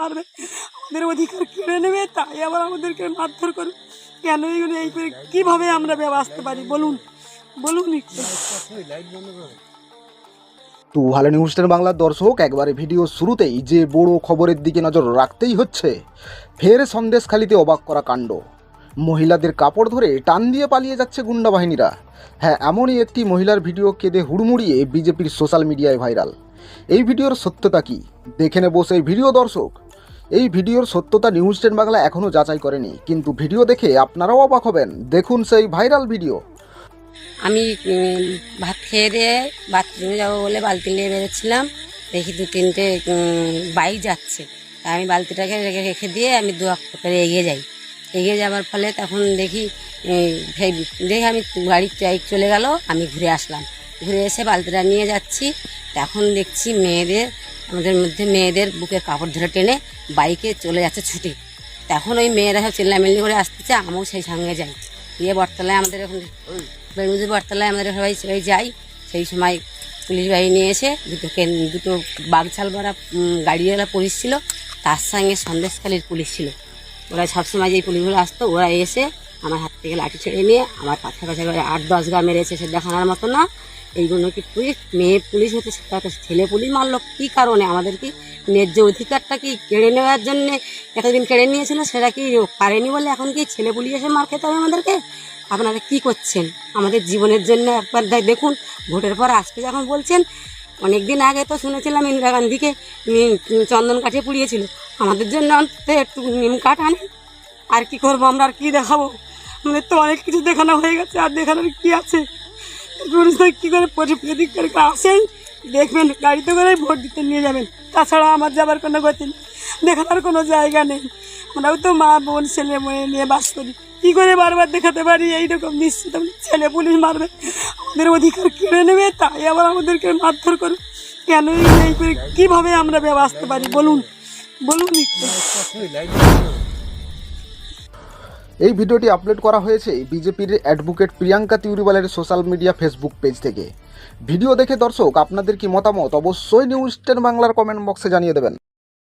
পারবে? আমাদের অধিকার কেড়ে নেবে, তাই আবার আমাদেরকে মারধর করবে। কেন এইগুলো এই করে কীভাবে আমরা ব্যবস্থা পারি? বলুন বলুন তো ভালো নিউজ টেন বাংলার দর্শক, একবারে ভিডিও শুরুতেই যে বড় খবরের দিকে নজর রাখতেই হচ্ছে, ফের সন্দেশখালিতে অবাক করা কাণ্ড। মহিলাদের কাপড় ধরে টান দিয়ে পালিয়ে যাচ্ছে গুন্ডা বাহিনীরা। হ্যাঁ এমনই একটি মহিলার ভিডিও কেঁদে হুড়মুড়িয়ে বিজেপির সোশ্যাল মিডিয়ায় ভাইরাল। এই ভিডিওর সত্যতা কি? দেখে নেব সেই ভিডিও দর্শক। এই ভিডিওর সত্যতা নিউজ টেন বাংলা এখনও যাচাই করেনি, কিন্তু ভিডিও দেখে আপনারাও অবাক হবেন। দেখুন সেই ভাইরাল ভিডিও। আমি ভাত খেয়ে দিয়ে বাথরুমে যাব বলে বালতি নিয়ে বেরোচ্ছিলাম। দেখি দু তিনটে বাইক যাচ্ছে। তা আমি বালতিটাকে রেখে রেখে দিয়ে আমি দু এক করে এগিয়ে যাই। এগিয়ে যাওয়ার ফলে তখন দেখি দেখি আমি গাড়ির বাইক চলে গেল, আমি ঘুরে আসলাম। ঘুরে এসে বালতিটা নিয়ে যাচ্ছি। তখন দেখছি মেয়েদের আমাদের মধ্যে মেয়েদের বুকের কাপড় ধরে টেনে বাইকে চলে যাচ্ছে ছুটে। তখন ওই মেয়েরা সব চিল্লামিল্লি করে আসতেছে, আমিও সেই সঙ্গে যাই। দিয়ে বটতলায় আমাদের ওখানে বেড়ুদের বটতলায় আমাদের সবাই সবাই যাই। সেই সময় পুলিশ বাহিনী এসে দুটো দুটো বাগছাল ভরা গাড়িওয়ালা পুলিশ ছিল, তার সঙ্গে সন্দেশখালীর পুলিশ ছিল। ওরা সবসময় যেই পুলিশগুলো আসতো, ওরা এসে আমার হাত থেকে লাঠি ছেড়ে নিয়ে আমার পাশে পাশে আট, দশ গা মেরেছে সে দেখানোর মতো না। এইগুলো কি পুলিশ? মেয়ে পুলিশ হতে ছেলে পুলিশ মারলো। কী কারণে? আমাদের কি ন্যায্য অধিকারটা কি কেড়ে নেওয়ার জন্যে এতদিন কেড়ে নিয়েছিল সেটা কি পারেনি বলে এখন কি ছেলে পুলিশ এসে মার খেতে হবে আমাদেরকে? আপনারা কি করছেন? আমাদের জীবনের জন্য একবার দে- দেখুন, ভোটের পর আজকে যখন বলছেন অনেক দিন আগে তো শুনেছিলাম ইন্দিরা গান্ধীকে চন্দন কাঠে পুড়িয়েছিল। আমাদের জন্য একটু নিম কাঠ আনে আর কি করব আমরা? আর কি দেখাবো? আমাদের তো অনেক কিছু দেখানো হয়ে গেছে, আর দেখানোর কি আছে? কী করে প্রদীপ করে আসেন, দেখবেন গাড়িতে করে ভোট দিতে নিয়ে যাবেন। তাছাড়া আমার যাবার কোনো গতি দেখানোর কোনো জায়গা নেই। আমরাও তো মা, বোন, ছেলে, মেয়ে নিয়ে বাস করি। কী করে বারবার দেখাতে পারি? এইরকম নিশ্চিত ছেলে পুলিশ মারবে। আমাদের অধিকার কেড়ে নেবে, তাই আবার আমাদেরকে মারধর করবে। কেন এই করে কীভাবে আমরা ব্যবস্থা পারি? বলুন বলুন এই ভিডিওটি আপলোড করা হয়েছে বিজেপির অ্যাডভোকেট প্রিয়াঙ্কা তিউরিওয়ালের সোশ্যাল মিডিয়া ফেসবুক পেজ থেকে। ভিডিও দেখে দর্শক, আপনাদের কি মতামত? অবশ্যই নিউজ টেন বাংলার কমেন্ট বক্সে জানিয়ে দেবেন।